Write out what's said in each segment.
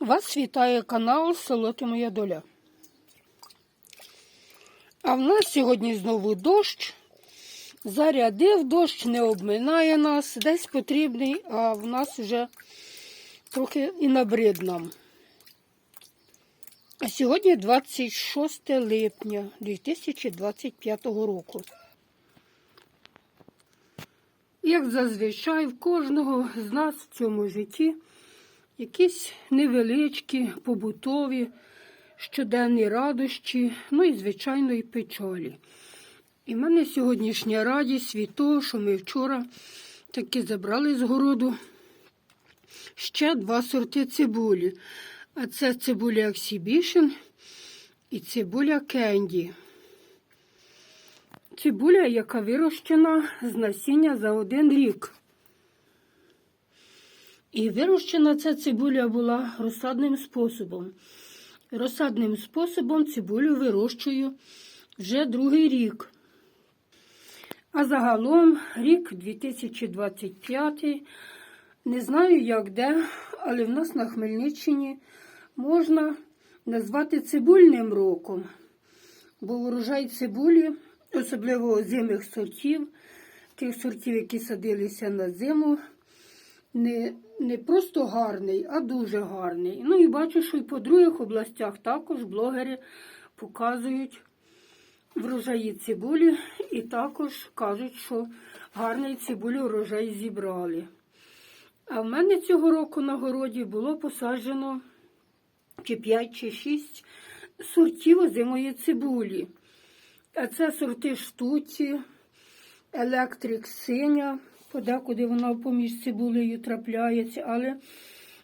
Вас вітає канал Село Ти Моя Доля. А в нас сьогодні знову дощ. Зарядив дощ, не обминає нас, десь потрібний, а в нас вже трохи і набрид нам. А сьогодні 26 липня 2025 року. Як зазвичай, в кожного з нас в цьому житті якісь невеличкі, побутові, щоденні радощі, ну і, звичайно, і печалі. І в мене сьогоднішня радість від того, що ми вчора таки забрали з городу ще два сорти цибулі. А це цибуля Exhibition і цибуля Кенді. Цибуля, яка вирощена з насіння за один рік. І вирощена ця цибуля була розсадним способом. Розсадним способом цибулю вирощую вже другий рік. А загалом рік 2025. Не знаю, як де, але в нас на Хмельниччині можна назвати цибульним роком, бо урожай цибулі, особливо озимих сортів, тих сортів, які садилися на зиму, не, не просто гарний, а дуже гарний. Ну і бачу, що і по других областях також блогери показують врожаї цибулі і також кажуть, що гарний цибулі урожай зібрали. А в мене цього року на городі було посаджено чи 5 чи 6 сортів озимої цибулі. А це сорти штуці, електрик синя, подекуди вона поміж цибулею трапляється, але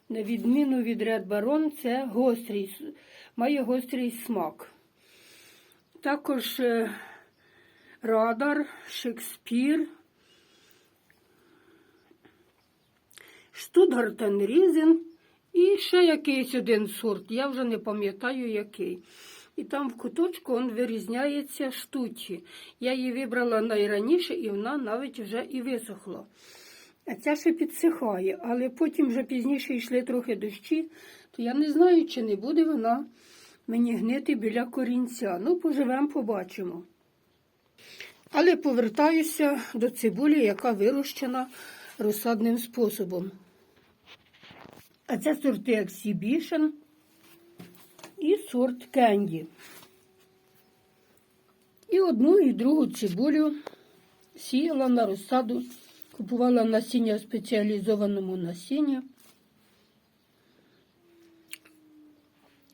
на відміну від Red Baron, це гострий, має гострий смак. Також е, радар, Шекспір, Штутгартен Різен і ще якийсь один сорт. Я вже не пам'ятаю який. І там в куточку він вирізняється штучі. Я її вибрала найраніше, і вона навіть вже і висохла. А ця ще підсихає, але потім вже пізніше йшли трохи дощі, то я не знаю, чи не буде вона мені гнити біля корінця. Ну, поживемо, побачимо. Але повертаюся до цибулі, яка вирощена розсадним способом. А це сорти і сорт Кенді. І одну і другу цибулю сіяла на розсаду, купувала насіння в спеціалізованому насінні.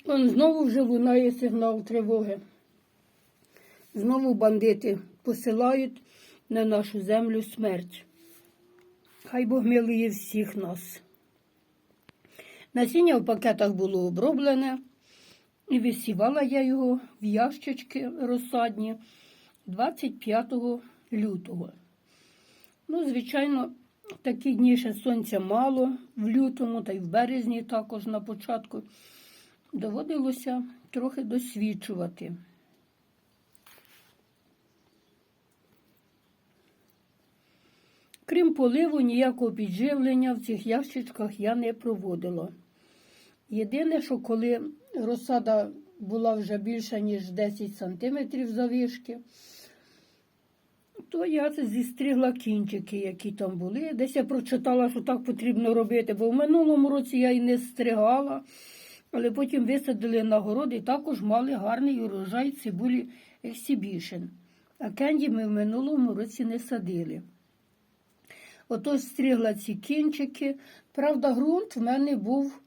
Он знову вже лунає сигнал тривоги. Знову бандити посилають на нашу землю смерть. Хай Бог милує всіх нас. Насіння в пакетах було оброблене, і висівала я його в ящички розсадні 25 лютого. Ну, звичайно, такі дні ще сонця мало в лютому, та й в березні також на початку доводилося трохи досвідчувати. Крім поливу, ніякого підживлення в цих ящичках я не проводила. Єдине, що коли розсада була вже більша, ніж 10 см завишки, то я зістригла кінчики, які там були. Десь я прочитала, що так потрібно робити, бо в минулому році я і не стригала, але потім висадили на город і також мали гарний урожай цибулі Exhibition. А кенді ми в минулому році не садили. Ото стригла ці кінчики. Правда, ґрунт в мене був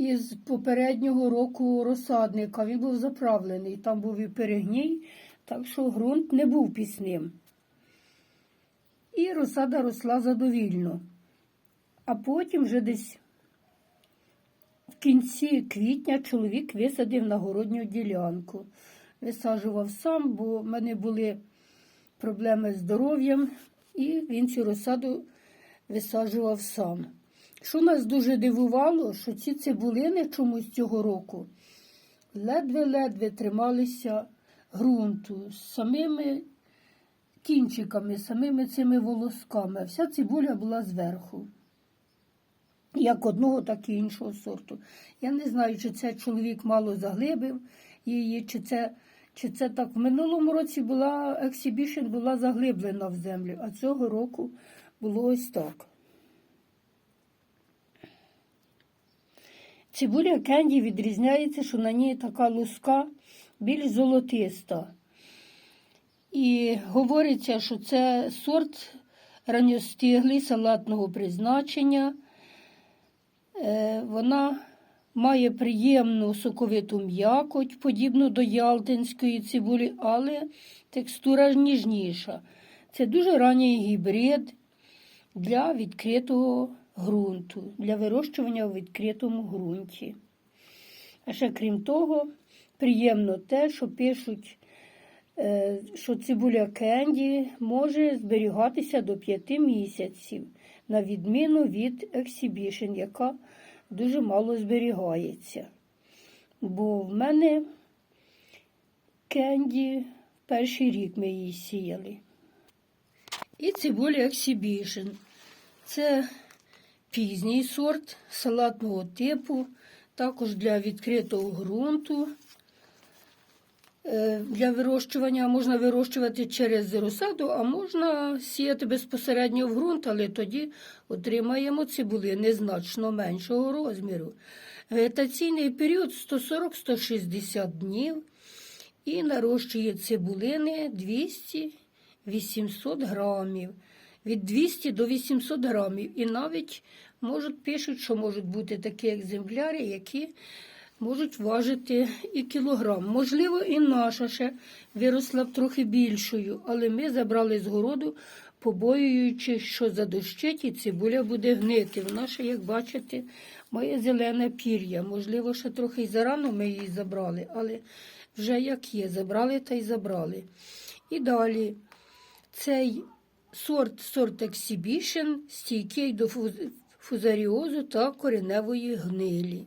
із попереднього року розсадника. Він був заправлений. Там був і перегній, так що ґрунт не був пісним. І розсада росла задовільно. А потім вже десь в кінці квітня чоловік висадив на городню ділянку. Висаджував сам, бо в мене були проблеми з здоров'ям, і він цю розсаду висаджував сам. Що нас дуже дивувало, що ці цибулини чомусь цього року ледве-ледве трималися ґрунту з самими кінчиками, самими цими волосками. Вся цибуля була зверху. як одного, так і іншого сорту. Я не знаю, чи це чоловік мало заглибив її, чи це, чи це так. В минулому році була ексібішн була заглиблена в землю, а цього року було ось так. Цибуля кенді відрізняється, що на ній така луска більш золотиста. І говориться, що це сорт ранньостиглий салатного призначення. Е, Вона має приємну соковиту м'якоть, подібну до ялтинської цибулі, але текстура ніжніша. Це дуже ранній гібрид для відкритого ґрунту, для вирощування у відкритому ґрунті. А ще крім того, приємно те, що пишуть, е, що цибуля кенді може зберігатися до 5 місяців, на відміну від ексібішн, яка дуже мало зберігається. Бо в мене кенді перший рік ми її сіяли. І цибуля ексібішн. Це пізній сорт салатного типу, також для відкритого ґрунту. Е, Для вирощування можна вирощувати через розсаду, а можна сіяти безпосередньо в ґрунт, але тоді отримаємо цибулини значно меншого розміру. Вегетаційний період 140-160 днів і нарощує цибулини 200-800 грамів. Від 200 до 800 грамів. І навіть можуть пишуть, що можуть бути такі екземпляри, які можуть важити і кілограм. Можливо, і наша ще виросла б трохи більшою, але ми забрали з городу, побоюючи, що задощить і цибуля буде гнити. Вона ще, як бачите, має зелене пір'я. Можливо, ще трохи й зарано ми її забрали, але вже як є, забрали та й забрали. І далі цей сорт сорт Exhibition стійкий до фузаріозу та кореневої гнилі.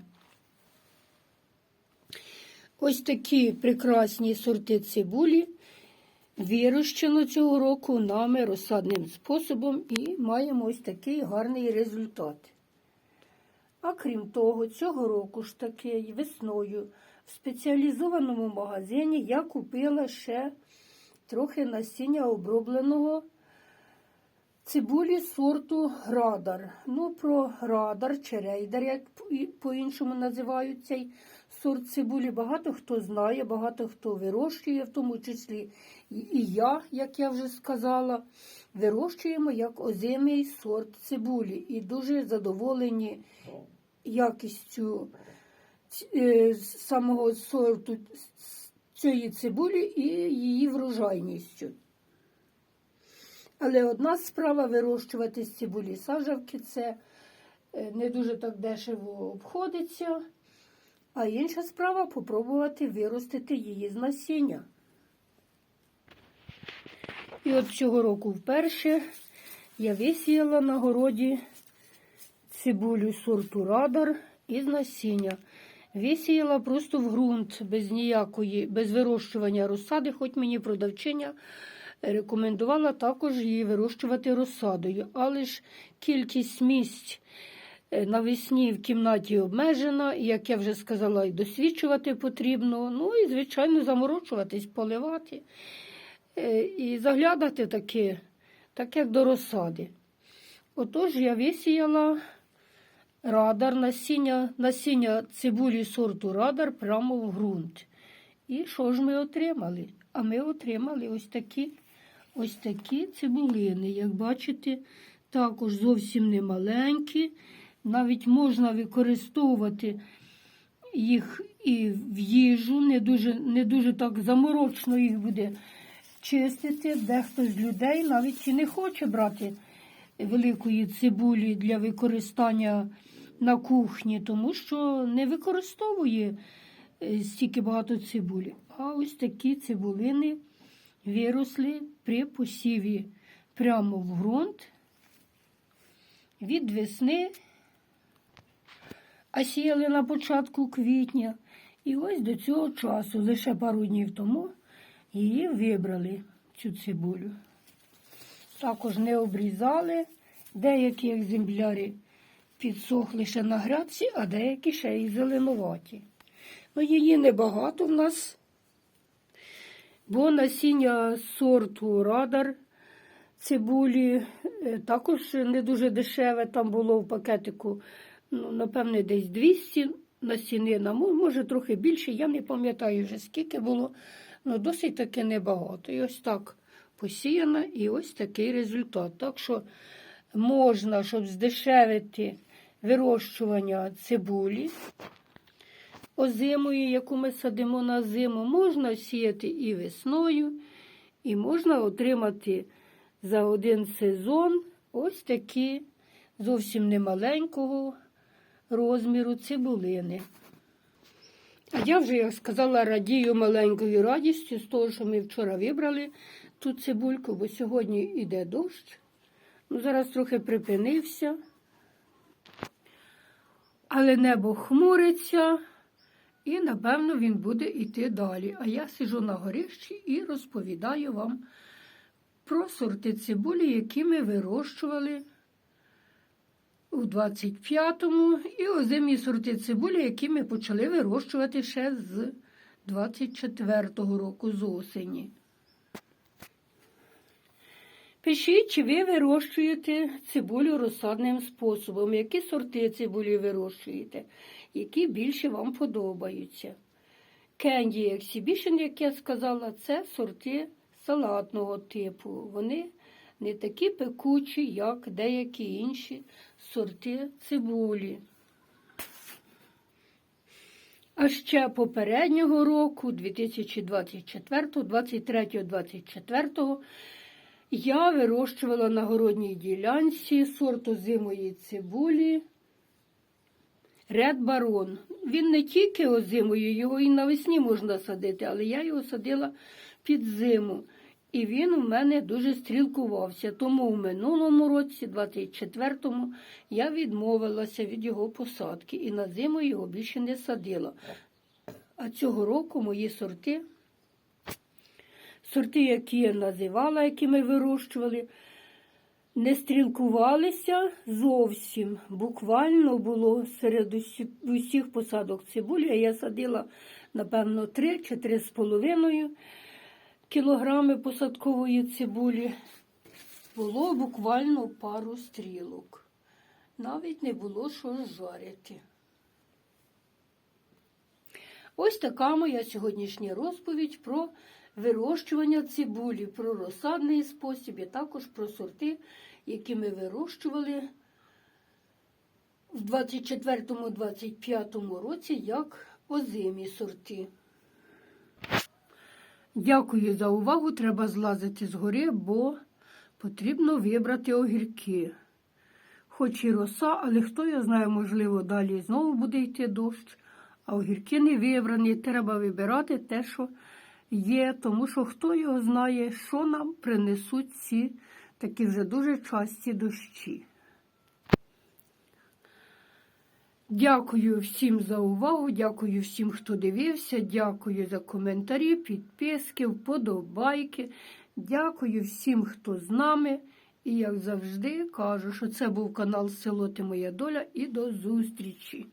Ось такі прекрасні сорти цибулі вирощено цього року нами розсадним способом і маємо ось такий гарний результат. А крім того, цього року ж таки весною в спеціалізованому магазині я купила ще трохи насіння обробленого цибулі сорту Радар. Ну, про Радар чи рейдер, як по-іншому називають цей сорт цибулі, багато хто знає, багато хто вирощує, в тому числі і я, як я вже сказала, вирощуємо як озимий сорт цибулі і дуже задоволені якістю е, самого сорту цієї цибулі і її врожайністю. Але одна справа вирощувати з цибулі сажавки це е, не дуже так дешево обходиться. А інша справа попробувати виростити її з насіння. І от цього року вперше я висіяла на городі цибулю сорту радар із насіння. Висіяла просто в ґрунт без ніякої, без вирощування розсади, хоч мені продавчиня рекомендувала також її вирощувати розсадою. Але ж кількість місць е, навесні в кімнаті обмежена, і, як я вже сказала, і досвідчувати потрібно. Ну і, звичайно, заморочуватись, поливати е, і заглядати таке, так як до розсади. Отож, я висіяла радар, насіння, насіння цибулі сорту радар прямо в ґрунт. І що ж ми отримали? А ми отримали ось такі, ось такі цибулини. Як бачите, також зовсім не маленькі. Навіть можна використовувати їх і в їжу, не дуже, не дуже так заморочно їх буде чистити. Дехто з людей навіть і не хоче брати великої цибулі для використання на кухні, тому що не використовує е, стільки багато цибулі. А ось такі цибулини виросли при посіві прямо в ґрунт від весни, а сіяли на початку квітня. І ось до цього часу, лише пару днів тому, її вибрали, цю цибулю. Також не обрізали деякі екземпляри підсохли ще на грядці, а деякі ще й зеленуваті. Ну, її небагато в нас, бо насіння сорту радар цибулі е, також не дуже дешеве. Там було в пакетику, ну, напевне, десь 200 насінина, може трохи більше, я не пам'ятаю вже скільки було, але досить таки небагато. І ось так посіяна, і ось такий результат. Так що можна, щоб здешевити вирощування цибулі озимої, яку ми садимо на зиму, можна сіяти і весною, і можна отримати за один сезон ось такі зовсім немаленького розміру цибулини. А я вже, як сказала, радію маленькою радістю з того, що ми вчора вибрали ту цибульку, бо сьогодні йде дощ. Ну, зараз трохи припинився. Але небо хмуриться, і, напевно, він буде йти далі. А я сижу на горищі і розповідаю вам про сорти цибулі, які ми вирощували у 25-му, і озимі сорти цибулі, які ми почали вирощувати ще з 24-го року з осені. Пишіть, чи ви вирощуєте цибулю розсадним способом, які сорти цибулі вирощуєте, які більше вам подобаються. Кенді Exhibition, як я сказала, це сорти салатного типу. Вони не такі пекучі, як деякі інші сорти цибулі. А ще попереднього року, 2024, 23, 24, я вирощувала на городній ділянці сорт озимої цибулі Ред Барон. Він не тільки озимою, його і навесні можна садити, але я його садила під зиму. І він у мене дуже стрілкувався. Тому в минулому році, 24-му, я відмовилася від його посадки і на зиму його більше не садила. А цього року мої сорти, сорти, які я називала, які ми вирощували, не стрілкувалися зовсім. Буквально було серед усіх посадок цибулі. Я садила, напевно, 3 чи 3,5 кілограми посадкової цибулі. Було буквально пару стрілок. Навіть не було що жарити. Ось така моя сьогоднішня розповідь про вирощування цибулі, про розсадний спосіб і також про сорти, які ми вирощували в 24-25 році як озимі сорти. Дякую за увагу. Треба злазити з гори, бо потрібно вибрати огірки. Хоч і роса, але хто я знає, можливо, далі знову буде йти дощ, а огірки не вибрані. Треба вибирати те, що є, тому що хто його знає, що нам принесуть ці такі вже дуже часті дощі. Дякую всім за увагу, дякую всім, хто дивився, дякую за коментарі, підписки, вподобайки. Дякую всім, хто з нами. І як завжди кажу, що це був канал Село Ти Моя Доля і до зустрічі!